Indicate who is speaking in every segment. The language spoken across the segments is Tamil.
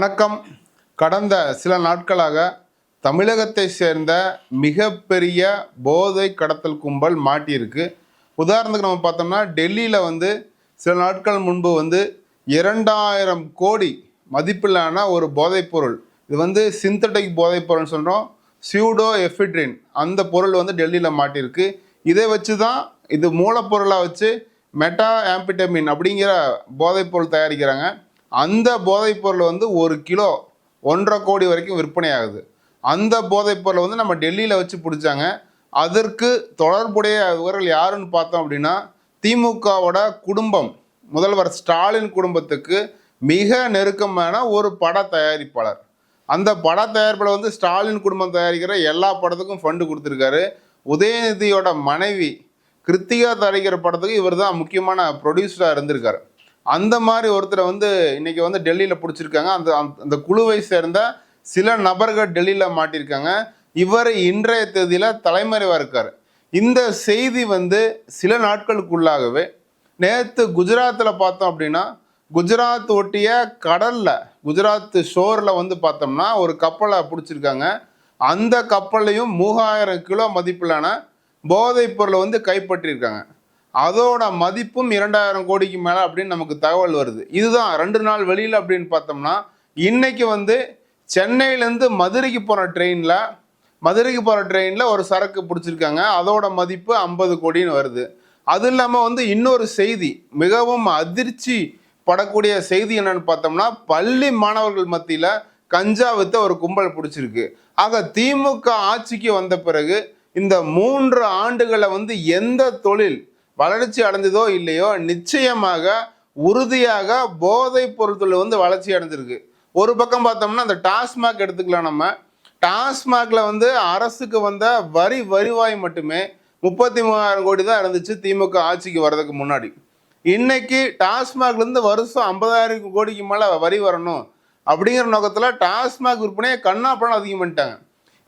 Speaker 1: வணக்கம். கடந்த சில நாட்களாக தமிழகத்தை சேர்ந்த மிகப்பெரிய போதை கடத்தல் கும்பல் மாட்டியிருக்கு. உதாரணத்துக்கு நம்ம பார்த்தோம்னா டெல்லியில் வந்து சில நாட்கள் முன்பு வந்து இரண்டாயிரம் கோடி மதிப்பிலான ஒரு போதைப்பொருள் இது வந்து சிந்தட்டிக் போதைப்பொருள்னு சொல்கிறோம் சியூடோ எஃபிட்ரின் அந்த பொருள் வந்து டெல்லியில் மாட்டியிருக்கு. இதை வச்சு தான் இது மூலப்பொருளாக வச்சு மெட்டா ஆம்பிட்டமின் அப்படிங்கிற போதைப்பொருள் தயாரிக்கிறாங்க. அந்த போதைப்பொருள் வந்து ஒரு கிலோ ஒன்றரை கோடி வரைக்கும் விற்பனை ஆகுது அந்த போதைப்பொருளை வந்து நம்ம டெல்லியில் வச்சு பிடிச்சாங்க. அதற்கு தொடர்புடைய இவர்கள் யாருன்னு பார்த்தோம் அப்படின்னா திமுகவோட குடும்பம் முதல்வர் ஸ்டாலின் குடும்பத்துக்கு மிக நெருக்கமான ஒரு பட தயாரிப்பாளர். அந்த பட தயாரிப்பில் வந்து ஸ்டாலின் குடும்பம் தயாரிக்கிற எல்லா படத்துக்கும் ஃபண்டு கொடுத்துருக்காரு. உதயநிதியோட மனைவி கிருத்திகா தயாரிக்கிற படத்துக்கு இவர் தான் முக்கியமான ப்ரொடியூசராக இருந்திருக்காரு. அந்த மாதிரி ஒருத்தரை வந்து இன்னைக்கு வந்து டெல்லியில் பிடிச்சிருக்காங்க. அந்த அந்த- அந்த குழுவை சேர்ந்த சில நபர்கள் டெல்லியில் மாட்டியிருக்காங்க. இவர் இன்றைய தேதியில் தலைமறைவாக இருக்கார். இந்த செய்தி வந்து சில நாட்களுக்குள்ளாகவே நேற்று குஜராத்தில் பார்த்தோம் அப்படின்னா குஜராத் ஒட்டிய கடலில் குஜராத் ஷோரில் வந்து பார்த்தோம்னா ஒரு கப்பலை பிடிச்சிருக்காங்க. அந்த கப்பலையும் மூவாயிரம் கிலோ மதிப்பிலான போதைப் பொருளை வந்து கைப்பற்றியிருக்காங்க. அதோட மதிப்பும் இரண்டாயிரம் கோடிக்கு மேலே அப்படின்னு நமக்கு தகவல் வருது. இதுதான் ரெண்டு நாள் வெளியில் அப்படின்னு பார்த்தோம்னா இன்னைக்கு வந்து சென்னையிலேருந்து மதுரைக்கு போகிற ட்ரெயினில் மதுரைக்கு போகிற ட்ரெயினில் ஒரு சரக்கு பிடிச்சிருக்காங்க. அதோட மதிப்பு ஐம்பது கோடின்னு வருது. அது இல்லாமல் வந்து இன்னொரு செய்தி மிகவும் அதிர்ச்சி படக்கூடிய செய்தி என்னன்னு பார்த்தோம்னா பள்ளி மாணவர்கள் மத்தியில் கஞ்சா வித்த ஒரு கும்பல் பிடிச்சிருக்கு. ஆக திமுக ஆட்சிக்கு வந்த பிறகு இந்த மூன்று ஆண்டுகளை வந்து எந்த தொழில் வளர்ச்சி அடைஞ்சதோ இல்லையோ நிச்சயமாக உறுதியாக போதைப் பொருட்கள் வந்து வளர்ச்சி அடைஞ்சிருக்கு. ஒரு பக்கம் பார்த்தோம்னா அந்த டாஸ்மாக் எடுத்துக்கலாம் நம்ம. டாஸ்மாகில் வந்து அரசுக்கு வந்த வரி வருவாய் மட்டுமே முப்பத்தி மூவாயிரம் கோடி தான் இருந்துச்சு திமுக ஆட்சிக்கு வர்றதுக்கு முன்னாடி. இன்னைக்கு டாஸ்மாக்லேருந்து வருஷம் ஐம்பதாயிரம் கோடிக்கு மேலே வரி வரணும் அப்படிங்கிற நோக்கத்தில் டாஸ்மாக் விற்பனையை கண்ணாப்பணம் அதிகம் பண்ணிட்டாங்க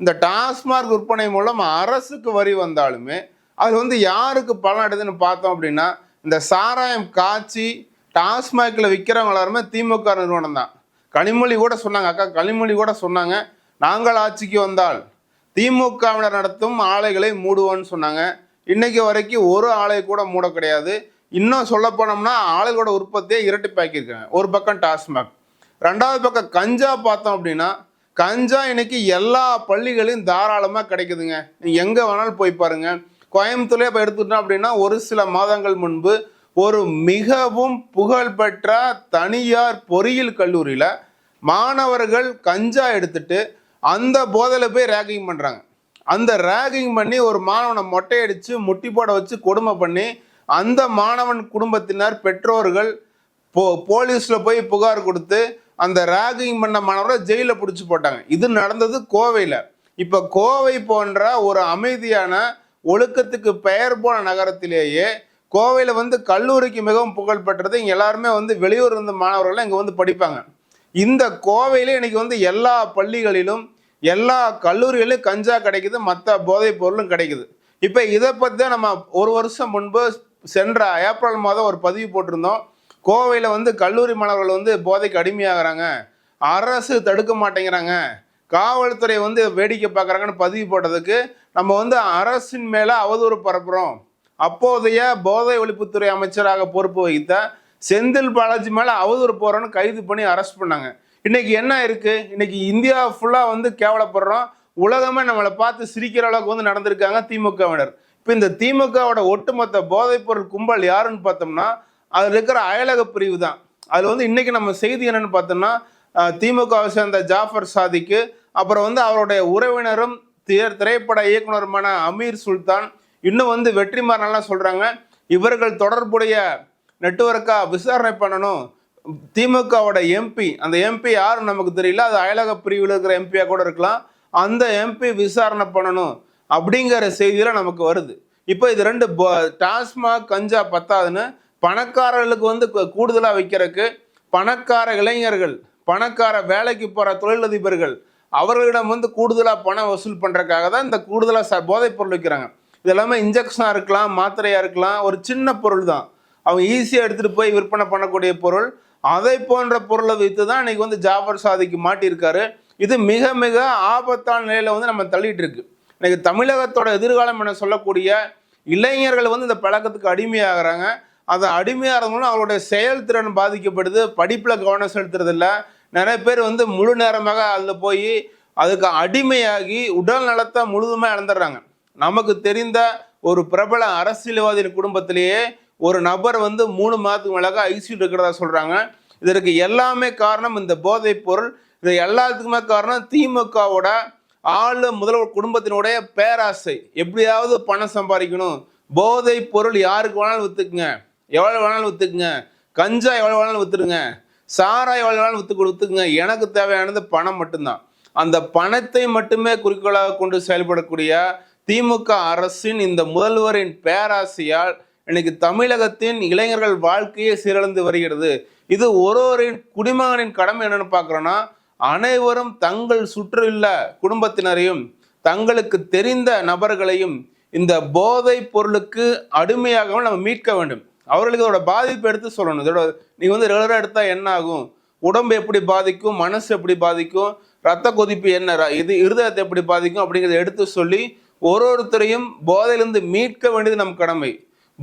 Speaker 1: இந்த டாஸ்மாக் விற்பனை மூலம் அரசுக்கு வரி வந்தாலுமே அதில் வந்து யாருக்கு பலன் எடுதுன்னு பார்த்தோம் அப்படின்னா இந்த சாராயம் காய்ச்சி டாஸ்மாகில் விற்கிறவங்க எல்லாருமே திமுக நிறுவனம் தான். கனிமொழி கூட சொன்னாங்க அக்கா கனிமொழி கூட சொன்னாங்க நாங்கள் ஆட்சிக்கு வந்தால் திமுகவினர் நடத்தும் ஆலைகளை மூடுவோன்னு சொன்னாங்க. இன்னைக்கு வரைக்கும் ஒரு ஆலை கூட மூட கிடையாது. இன்னும் சொல்ல போனோம்னா ஆலைகளோட உற்பத்தியை இரட்டிப்பாக்கியிருக்காங்க ஒரு பக்கம் டாஸ்மாக். ரெண்டாவது பக்கம் கஞ்சா பார்த்தோம் அப்படின்னா கஞ்சா இன்னைக்கு எல்லா பள்ளிகளையும் தாராளமாக கிடைக்குதுங்க. நீங்கள் எங்கே வேணாலும் போய் பாருங்கள் கோயம்புத்தூர்லேயே இப்போ எடுத்துட்டோம் அப்படின்னா ஒரு சில மாதங்கள் முன்பு ஒரு மிகவும் புகழ்பெற்ற தனியார் பொறியியல் கல்லூரியில் மாணவர்கள் கஞ்சா எடுத்துட்டு அந்த போதையில் போய் ரேகிங் பண்ணுறாங்க அந்த ரேகிங் பண்ணி ஒரு மாணவனை மொட்டையடித்து முட்டி போட வச்சு கொடுமை பண்ணி அந்த மாணவன் குடும்பத்தினர் பெற்றோர்கள் போ போலீஸில் போய் புகார் கொடுத்து அந்த ரேகிங் பண்ண மாணவரை ஜெயிலில் பிடிச்சி போட்டாங்க. இது நடந்தது கோவையில். இப்போ கோவை போன்ற ஒரு அமைதியான ஒழுக்கத்துக்கு பெயர் போன நகரத்திலேயே கோவையில் வந்து கல்லூரிக்கு மிகவும் புகழ் பெற்றது. இங்கே எல்லாருமே வந்து வெளியூர் இருந்த மாணவர்கள் இங்கே வந்து படிப்பாங்க. இந்த கோவையிலே இன்னைக்கு வந்து எல்லா பள்ளிகளிலும் எல்லா கல்லூரிகளிலும் கஞ்சா கிடைக்குது மற்ற போதைப் பொருளும் கிடைக்குது. இப்போ இதை பற்றி தான் நம்ம ஒரு வருஷம் முன்பு சென்ற ஏப்ரல் மாதம் ஒரு பதிவு போட்டிருந்தோம். கோவையில் வந்து கல்லூரி மாணவர்கள் வந்து போதைக்கு அடிமையாகிறாங்க. அரசு தடுக்க மாட்டேங்கிறாங்க. காவல்துறை வந்து வேடிக்கை பார்க்குறாங்கன்னு பதிவு போட்டதுக்கு நம்ம வந்து அரசின் மேலே அவதூறு பரப்புகிறோம் அப்போதைய போதை ஒழிப்புத்துறை அமைச்சராக பொறுப்பு வகித்த செந்தில் பாலாஜி மேலே அவதூறு போகிறோன்னு கைது பண்ணி அரெஸ்ட் பண்ணாங்க. இன்னைக்கு என்ன இருக்குது இன்னைக்கு இந்தியா ஃபுல்லாக வந்து கேவலப்படுறோம். உலகமே நம்மளை பார்த்து சிரிக்கிற அளவுக்கு வந்து நடந்திருக்காங்க திமுகவினர். இப்போ இந்த திமுகவோட ஒட்டுமொத்த போதைப்பொருள் கும்பல் யாருன்னு பார்த்தோம்னா அதில் இருக்கிற அயலக பிரிவு தான். அதில் வந்து இன்றைக்கி நம்ம செய்தி என்னன்னு பார்த்தோம்னா திமுகவை சேர்ந்த ஜாஃபர் சாதிக்கு அப்புறம் வந்து அவருடைய உறவினரும் திரைப்பட இயக்குனருமான அமீர் சுல்தான். இன்னும் வந்து வெற்றிமாறனெல்லாம் சொல்கிறாங்க இவர்கள் தொடர்புடைய நெட்ஒர்க்காக விசாரணை பண்ணணும். திமுகவோட எம்பி அந்த எம்பி யாரும் நமக்கு தெரியல. அது அயலக பிரிவில் இருக்கிற எம்பியாக கூட இருக்கலாம். அந்த எம்பி விசாரணை பண்ணணும் அப்படிங்கிற செய்தியெல்லாம் நமக்கு வருது. இப்போ இது ரெண்டு டாஸ்மாக் கஞ்சா பத்தாதுன்னு பணக்காரர்களுக்கு வந்து கூடுதலாக வைக்கிறதுக்கு பணக்கார இளைஞர்கள் பணக்கார வேலைக்கு போகிற தொழிலதிபர்கள் அவர்களிடம் வந்து கூடுதலாக பணம் வசூல் பண்ணுறக்காக தான் இந்த கூடுதலாக ச போதைப் பொருள் விற்கிறாங்க இது எல்லாமே இன்ஜெக்ஷனாக இருக்கலாம் மாத்திரையாக இருக்கலாம் ஒரு சின்ன பொருள் தான். அவங்க ஈஸியாக எடுத்துகிட்டு போய் விற்பனை பண்ணக்கூடிய பொருள். அதை போன்ற பொருளை வைத்து தான் இன்னைக்கு வந்து ஜாஃபர் சாதிக்கு மாட்டியிருக்காரு. இது மிக மிக ஆபத்தான நிலையில் வந்து நம்ம தள்ளிட்டு இருக்கு இன்றைக்கி தமிழகத்தோட எதிர்காலம் என சொல்லக்கூடிய இளைஞர்கள் வந்து இந்த பழக்கத்துக்கு அடிமையாகிறாங்க. அதை அடிமையாகிறதுனால மூலம் அவங்களுடைய செயல்திறன் பாதிக்கப்படுது. படிப்பில் கவனம் செலுத்துறதில்ல. நிறைய பேர் வந்து முழு நேரமாக அதில் போய் அதுக்கு அடிமையாகி உடல் நலத்தை முழுதுமாக இழந்துடுறாங்க. நமக்கு தெரிந்த ஒரு பிரபல அரசியல்வாதியின் குடும்பத்திலேயே ஒரு நபர் வந்து மூணு மாதத்துக்கு மேலாக ஐசியூ இருக்கிறதா சொல்கிறாங்க இதற்கு எல்லாமே காரணம் இந்த போதைப் பொருள். இது எல்லாத்துக்குமே காரணம் திமுகவோட ஆளு முதல்வர் குடும்பத்தினுடைய பேராசை. எப்படியாவது பணம் சம்பாதிக்கணும். போதைப் பொருள் யாருக்கு வேணாலும் விற்றுக்குங்க எவ்வளோ வேணாலும் விற்றுக்குங்க கஞ்சா எவ்வளோ வேணாலும் விற்றுருங்க சாராய் எவ்வளோ வித்து வித்துக்குங்க. எனக்கு தேவையானது பணம் மட்டும்தான். அந்த பணத்தை மட்டுமே குறிக்கோளாக கொண்டு செயல்படக்கூடிய திமுக அரசின் இந்த முதல்வரின் பேராசையால் இன்னைக்கு தமிழகத்தின் இளைஞர்கள் வாழ்க்கையே சீரழிந்து வருகிறது. இது ஒருவரின் குடிமகனின் கடமை என்னன்னு பார்க்குறோன்னா அனைவரும் தங்கள் சுற்றியுள்ள குடும்பத்தினரையும் தங்களுக்கு தெரிந்த நபர்களையும் இந்த போதைப் பொருளுக்கு அடிமையாகவும் நம்ம மீட்க வேண்டும். அவர்களுக்கு இதோட பாதிப்பு எடுத்து சொல்லணும். இதோட நீங்க வந்து ரெகுலராக எடுத்தா என்ன ஆகும் உடம்பு எப்படி பாதிக்கும்? மனசு எப்படி பாதிக்கும்? ரத்த கொதிப்பு என்ன? இது இருதயத்தை எப்படி பாதிக்கும்? அப்படிங்கிறத எடுத்து சொல்லி ஒரு ஒருத்தரையும் போதையிலிருந்து மீட்க வேண்டியது நம் கடமை.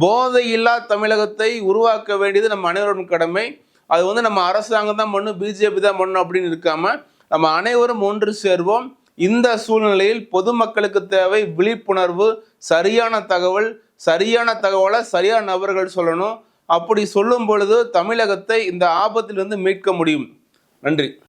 Speaker 1: போதை இல்லா தமிழகத்தை உருவாக்க வேண்டியது நம்ம அனைவரும் கடமை. அது வந்து நம்ம அரசாங்கம் தான் பண்ணும் பிஜேபி தான் பண்ணும் அப்படின்னு இருக்காம நம்ம அனைவரும் ஒன்று சேர்வோம். இந்த சூழ்நிலையில் பொதுமக்களுக்கு தேவை விழிப்புணர்வு சரியான தகவல் சரியான தகவலை சரியான நபர்கள் சொல்லணும். அப்படி சொல்லும் பொழுது தமிழகத்தை இந்த ஆபத்திலிருந்து மீட்க முடியும். நன்றி.